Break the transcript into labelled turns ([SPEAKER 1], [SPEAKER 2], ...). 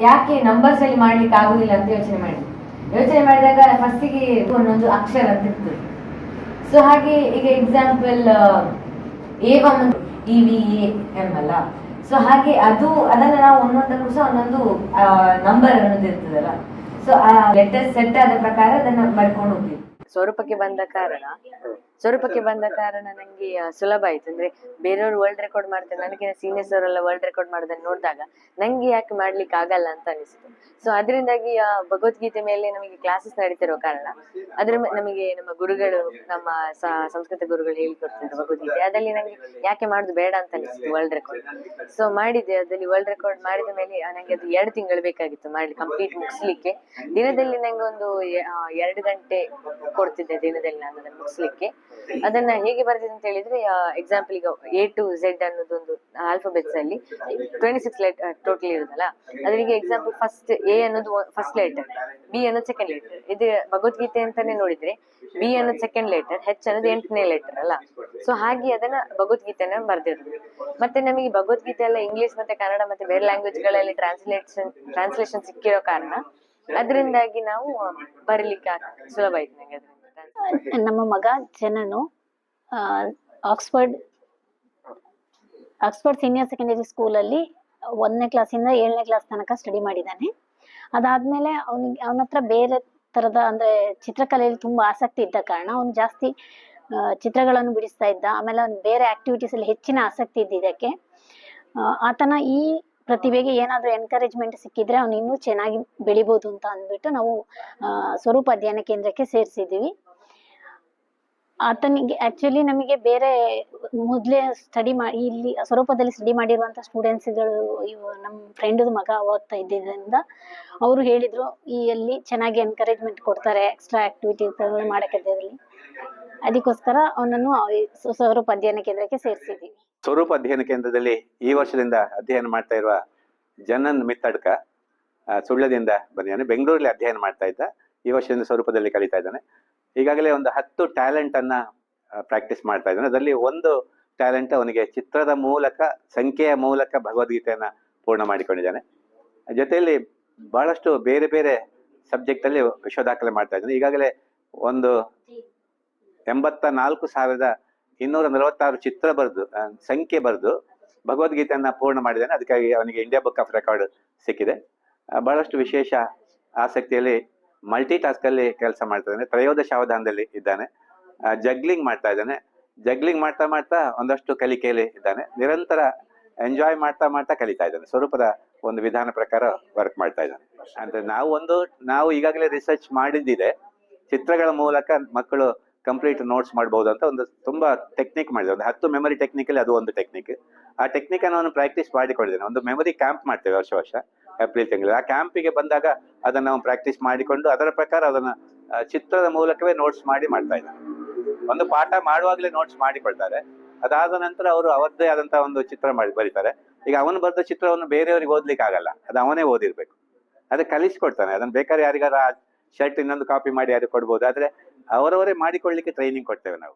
[SPEAKER 1] ಯಾಕೆ ನಂಬರ್ಸ್ ಅಲ್ಲಿ ಮಾಡ್ಲಿಕ್ಕೆ ಆಗುದಿಲ್ಲ ಅಂತ ಯೋಚನೆ ಮಾಡಿ ಯೋಚನೆ ಮಾಡಿದಾಗ ಫಸ್ಟಿಗೆ ಒಂದೊಂದು ಅಕ್ಷರ ಅಂತ ಇರ್ತದೆ ಸೊ ಹಾಗೆ ಈಗ example A one E V M ಅಲ್ಲ. ಸೊ ಹಾಗೆ ಅದು, ಅದನ್ನ ನಾವು ಒಂದೊಂದಕ್ಕೂ ಸಹ ಒಂದೊಂದು ನಂಬರ್ ಅನ್ನೋದು ಇರ್ತದಲ್ಲ ಸೊ ಆ ಲೆಟರ್ ಸೆಟ್ ಆದ ಪ್ರಕಾರ ಅದನ್ನ ಬರ್ಕೊಂಡು ಹೋಗ್ತೀವಿ. ಸ್ವರೂಪಕ್ಕೆ ಬಂದ ಕಾರಣ, ಸ್ವರೂಪಕ್ಕೆ ಬಂದ ಕಾರಣ ನಂಗೆ ಸುಲಭ ಆಯ್ತು. ಅಂದ್ರೆ ಬೇರೆಯವರು ವರ್ಲ್ಡ್ ರೆಕಾರ್ಡ್ ಮಾಡ್ತಾರೆ. ನನಗೆ ಸೀನಿಯರ್ಸ್ ಅವರೆಲ್ಲ ವರ್ಲ್ಡ್ ರೆಕಾರ್ಡ್ ಮಾಡೋದನ್ನ ನೋಡಿದಾಗ ನಂಗೆ ಯಾಕೆ ಮಾಡ್ಲಿಕ್ಕೆ ಆಗಲ್ಲ ಅಂತ ಅನಿಸಿತು. ಸೊ ಅದರಿಂದಾಗಿ ಭಗವದ್ಗೀತೆ ಮೇಲೆ ನಮಗೆ ಕ್ಲಾಸಸ್ ನಡೀತಿರುವ ಕಾರಣ, ಅದ್ರ ನಮಗೆ ನಮ್ಮ ಗುರುಗಳು, ನಮ್ಮ ಸಂಸ್ಕೃತ ಗುರುಗಳು ಹೇಳಿಕೊಡ್ತಿದ್ರು ಭಗವದ್ಗೀತೆ. ಅದರಲ್ಲಿ ನಂಗೆ ಯಾಕೆ ಮಾಡುದು ಬೇಡ ಅಂತ ಅನಿಸಿತು ವರ್ಲ್ಡ್ ರೆಕಾರ್ಡ್ ಸೊ ಮಾಡಿದೆ ಅದರಲ್ಲಿ ವರ್ಲ್ಡ್ ರೆಕಾರ್ಡ್ ಮಾಡಿದ ಮೇಲೆ ನಂಗೆ ಅದು ಎರಡು ತಿಂಗಳು ಬೇಕಾಗಿತ್ತು ಮಾಡಿ ಕಂಪ್ಲೀಟ್ ಮುಗಿಸ್ಲಿಕ್ಕೆ. ದಿನದಲ್ಲಿ ನಂಗೆ ಒಂದು ಎರಡು ಗಂಟೆ ಕೊಡ್ತಿದ್ದೆ ದಿನದಲ್ಲಿ ನಾನು ಅದನ್ನು ಮುಗಿಸ್ಲಿಕ್ಕೆ. ಅದನ್ನ ಹೇಗೆ ಬರ್ತಿದೆ ಅಂತ ಹೇಳಿದ್ರೆ ಎಕ್ಸಾಂಪಲ್ ಈಗ ಎ ಟು ಝೆಡ್ ಅನ್ನೋದೊಂದು ಆಲ್ಫಾಬೆಟ್ಸ್ ಅಲ್ಲಿ ಟ್ವೆಂಟಿ ಸಿಕ್ಸ್ ಲೆಟರ್ ಟೋಟಲ್ ಇರುದಲ್ಲ ಅದರಿಗೆ ಎಕ್ಸಾಂಪಲ್ ಫಸ್ಟ್ ಎ ಅನ್ನೋದು ಫಸ್ಟ್ ಲೆಟರ್ ಬಿ ಅನ್ನೋದು ಸೆಕೆಂಡ್ ಲೆಟರ್ ಇದು ಭಗವದ್ಗೀತೆ ಅಂತಾನೆ ನೋಡಿದ್ರೆ ಬಿ ಅನ್ನೋದು ಸೆಕೆಂಡ್ ಲೆಟರ್ ಹೆಚ್ ಅನ್ನೋದು ಎಂಟನೇ ಲೆಟರ್ ಅಲ್ಲ. ಸೊ ಹಾಗೆ ಅದನ್ನ ಭಗವದ್ಗೀತೆನ ಬರ್ದಿರೋದು. ಮತ್ತೆ ನಮಗೆ ಭಗವದ್ಗೀತೆ ಎಲ್ಲ ಇಂಗ್ಲಿಷ್ ಮತ್ತೆ ಕನ್ನಡ ಮತ್ತೆ ಬೇರೆ ಲ್ಯಾಂಗ್ವೇಜ್ಗಳಲ್ಲಿ ಟ್ರಾನ್ಸ್ಲೇಷನ್ ಟ್ರಾನ್ಸ್ಲೇಷನ್ ಸಿಕ್ಕಿರೋ ಕಾರಣ ಅದರಿಂದಾಗಿ ನಾವು ಬರೀಲಿಕ್ಕೆ ಸುಲಭ ಆಯ್ತು ನಂಗೆ
[SPEAKER 2] ನಮ್ಮ ಮಗ ಜನನು ಆಕ್ಸ್ಫರ್ಡ್ ಆಕ್ಸ್ಫರ್ಡ್ ಸೀನಿಯರ್ ಸೆಕೆಂಡರಿ ಸ್ಕೂಲಲ್ಲಿ ಒಂದನೇ ಕ್ಲಾಸಿಂದ ಏಳನೇ ಕ್ಲಾಸ್ ತನಕ ಸ್ಟಡಿ ಮಾಡಿದ್ದಾನೆ ಅದಾದ್ಮೇಲೆ ಅವನಿಗೆ, ಅವನ ಹತ್ರ ಬೇರೆ ತರದ ಅಂದ್ರೆ ಚಿತ್ರಕಲೆಯಲ್ಲಿ ತುಂಬಾ ಆಸಕ್ತಿ ಇದ್ದ ಕಾರಣ ಅವನು ಜಾಸ್ತಿ ಚಿತ್ರಗಳನ್ನು ಬಿಡಿಸ್ತಾ ಇದ್ದ. ಆಮೇಲೆ ಅವ್ನು ಬೇರೆ ಆಕ್ಟಿವಿಟೀಸ್ ಅಲ್ಲಿ ಹೆಚ್ಚಿನ ಆಸಕ್ತಿ ಇದ್ದಿದ್ದಕ್ಕೆ ಆತನ ಈ ಪ್ರತಿಭೆಗೆ ಏನಾದರೂ ಎನ್ಕರೇಜ್ಮೆಂಟ್ ಸಿಕ್ಕಿದ್ರೆ ಅವನು ಇನ್ನೂ ಚೆನ್ನಾಗಿ ಬೆಳಿಬೋದು ಅಂತ ಅಂದ್ಬಿಟ್ಟು ನಾವು ಸ್ವರೂಪ ಅಧ್ಯಯನ ಕೇಂದ್ರಕ್ಕೆ ಸೇರಿಸಿದ್ದೀವಿ. ಆತನಿಗೆ ಆಕ್ಚುಲಿ ನಮಗೆ ಬೇರೆ ಮೊದಲೇ ಸ್ಟಡಿ ಮಾಡಿ ಇಲ್ಲಿ ಸ್ವರೂಪದಲ್ಲಿ ಸ್ಟಡಿ ಮಾಡಿರುವಂತ ಸ್ಟೂಡೆಂಟ್ಸ್ಗಳು ಇವು ನಮ್ಮ ಫ್ರೆಂಡ್ ಮಗ ಓದ್ತಾ ಇದ್ದಿದ್ದರಿಂದ ಅವರು ಹೇಳಿದ್ರು, ಈ ಅಲ್ಲಿ ಚೆನ್ನಾಗಿ ಎನ್ಕರೇಜ್ಮೆಂಟ್ ಕೊಡ್ತಾರೆ ಎಕ್ಸ್ಟ್ರಾ ಆಕ್ಟಿವಿಟೀಸ್ ಮಾಡಕ್ಕೆ ಅದಕ್ಕೋಸ್ಕರ ಅವನನ್ನು ಸ್ವ- ಸ್ವರೂಪ ಅಧ್ಯಯನ ಕೇಂದ್ರಕ್ಕೆ ಸೇರಿಸಿದ್ದೀವಿ.
[SPEAKER 3] ಸ್ವರೂಪ ಅಧ್ಯಯನ ಕೇಂದ್ರದಲ್ಲಿ ಈ ವರ್ಷದಿಂದ ಅಧ್ಯಯನ ಮಾಡ್ತಾ ಇರುವ ಜನನ್ ಮಿತ್ತಡ್ಕ ಸುಳ್ಳ್ಯದಿಂದ ಬಂದಿದ್ದಾನೆ. ಬೆಂಗಳೂರಲ್ಲಿ ಅಧ್ಯಯನ ಮಾಡ್ತಾ ಇದ್ದ. ಈ ವರ್ಷದಿಂದ ಸ್ವರೂಪದಲ್ಲಿ ಕಲಿತಾ ಇದ್ದಾನೆ. ಈಗಾಗಲೇ ಒಂದು ಹತ್ತು ಟ್ಯಾಲೆಂಟ್ ಅನ್ನ ಪ್ರಾಕ್ಟೀಸ್ ಮಾಡ್ತಾ ಇದ್ದಾನೆ. ಅದರಲ್ಲಿ ಒಂದು ಟ್ಯಾಲೆಂಟ್ ಅವನಿಗೆ ಚಿತ್ರದ ಮೂಲಕ, ಸಂಖ್ಯೆಯ ಮೂಲಕ ಭಗವದ್ಗೀತೆಯನ್ನ ಪೂರ್ಣ ಮಾಡಿಕೊಂಡಿದ್ದಾನೆ. ಜೊತೆಯಲ್ಲಿ ಬಹಳಷ್ಟು ಬೇರೆ ಬೇರೆ ಸಬ್ಜೆಕ್ಟಲ್ಲಿ ವಿಶ್ವ ದಾಖಲೆ ಮಾಡ್ತಾ ಇದ್ದಾನೆ. ಈಗಾಗಲೇ ಒಂದು ಎಂಬತ್ತ ನಾಲ್ಕು ಸಾವಿರದ ಇನ್ನೂರ ನಲವತ್ತಾರು ಚಿತ್ರ ಬರೆದು ಸಂಖ್ಯೆ ಬರೆದು ಭಗವದ್ಗೀತೆಯನ್ನು ಪೂರ್ಣ ಮಾಡಿದ್ದಾನೆ. ಅದಕ್ಕಾಗಿ ಅವನಿಗೆ ಇಂಡಿಯಾ ಬುಕ್ ಆಫ್ ರೆಕಾರ್ಡ್ ಸಿಕ್ಕಿದೆ. ಬಹಳಷ್ಟು ವಿಶೇಷ ಆಸಕ್ತಿಯಲ್ಲಿ ಮಲ್ಟಿ ಟಾಸ್ಕ್ ಅಲ್ಲಿ ಕೆಲಸ ಮಾಡ್ತಾ ಇದ್ದಾನೆ. ತ್ರಯೋದಶ ಅವಧಾನದಲ್ಲಿ ಇದ್ದಾನೆ. ಜಗ್ಲಿಂಗ್ ಮಾಡ್ತಾ ಇದ್ದಾನೆ. ಜಗ್ಲಿಂಗ್ ಮಾಡ್ತಾ ಮಾಡ್ತಾ ಒಂದಷ್ಟು ಕಲಿಕೆಯಲ್ಲಿ ಇದ್ದಾನೆ. ನಿರಂತರ ಎಂಜಾಯ್ ಮಾಡ್ತಾ ಮಾಡ್ತಾ ಕಲಿತಾ ಇದ್ದಾನೆ. ಸ್ವರೂಪದ ಒಂದು ವಿಧಾನ ಪ್ರಕಾರ ವರ್ಕ್ ಮಾಡ್ತಾ ಇದ್ದಾನೆ. ಅಂದ್ರೆ ನಾವು ಒಂದು, ನಾವು ಈಗಾಗಲೇ ರಿಸರ್ಚ್ ಮಾಡಿದ್ದಿದೆ. ಚಿತ್ರಗಳ ಮೂಲಕ ಮಕ್ಕಳು ಕಂಪ್ಲೀಟ್ ನೋಟ್ಸ್ ಮಾಡ್ಬೋದು ಅಂತ ಒಂದು ತುಂಬಾ ಟೆಕ್ನಿಕ್ ಮಾಡಿದೆ. ಒಂದು ಹತ್ತು ಮೆಮರಿ ಟೆಕ್ನಿಕಲ್ಲಿ ಅದು ಒಂದು ಟೆಕ್ನಿಕ್ ಆ ಟೆಕ್ನಿಕ್ ಅನ್ನು ಅವನು ಪ್ರಾಕ್ಟೀಸ್ ಮಾಡಿಕೊಂಡಿದ್ದೇನೆ. ಒಂದು ಮೆಮೊರಿ ಕ್ಯಾಂಪ್ ಮಾಡ್ತೇವೆ ವರ್ಷ ವರ್ಷ ಏಪ್ರಿಲ್ ತಿಂಗಳು ಆ ಕ್ಯಾಂಪಿಗೆ ಬಂದಾಗ ಅದನ್ನ ನಾವು ಪ್ರಾಕ್ಟೀಸ್ ಮಾಡಿಕೊಂಡು ಅದರ ಪ್ರಕಾರ ಅದನ್ನ ಚಿತ್ರದ ಮೂಲಕವೇ ನೋಟ್ಸ್ ಮಾಡಿ ಮಾಡ್ತಾ ಇದ್ದಾರೆ ಒಂದು ಪಾಠ ಮಾಡುವಾಗಲೇ ನೋಟ್ಸ್ ಮಾಡಿಕೊಳ್ತಾರೆ. ಅದಾದ ನಂತರ ಅವರು ಅವರದ್ದೇ ಆದಂತಹ ಒಂದು ಚಿತ್ರ ಮಾಡಿ ಬರೀತಾರೆ. ಈಗ ಅವನು ಬರೆದ ಚಿತ್ರವನ್ನು ಬೇರೆಯವರಿಗೆ ಓದ್ಲಿಕ್ಕೆ ಆಗಲ್ಲ. ಅದು ಅವನೇ ಓದಿರ್ಬೇಕು. ಅದಕ್ಕೆ ಕಲಿಸ್ಕೊಡ್ತಾನೆ. ಅದನ್ನ ಬೇಕಾದ್ರೆ ಯಾರಿಗಾರ ಶರ್ಟ್ ಇನ್ನೊಂದು ಕಾಪಿ ಮಾಡಿ ಯಾರಿಗೆ ಕೊಡ್ಬೋದು. ಆದ್ರೆ ಅವರವರೇ ಮಾಡಿಕೊಳ್ಳಿಕ್ಕೆ ಟ್ರೈನಿಂಗ್ ಕೊಡ್ತೇವೆ ನಾವು.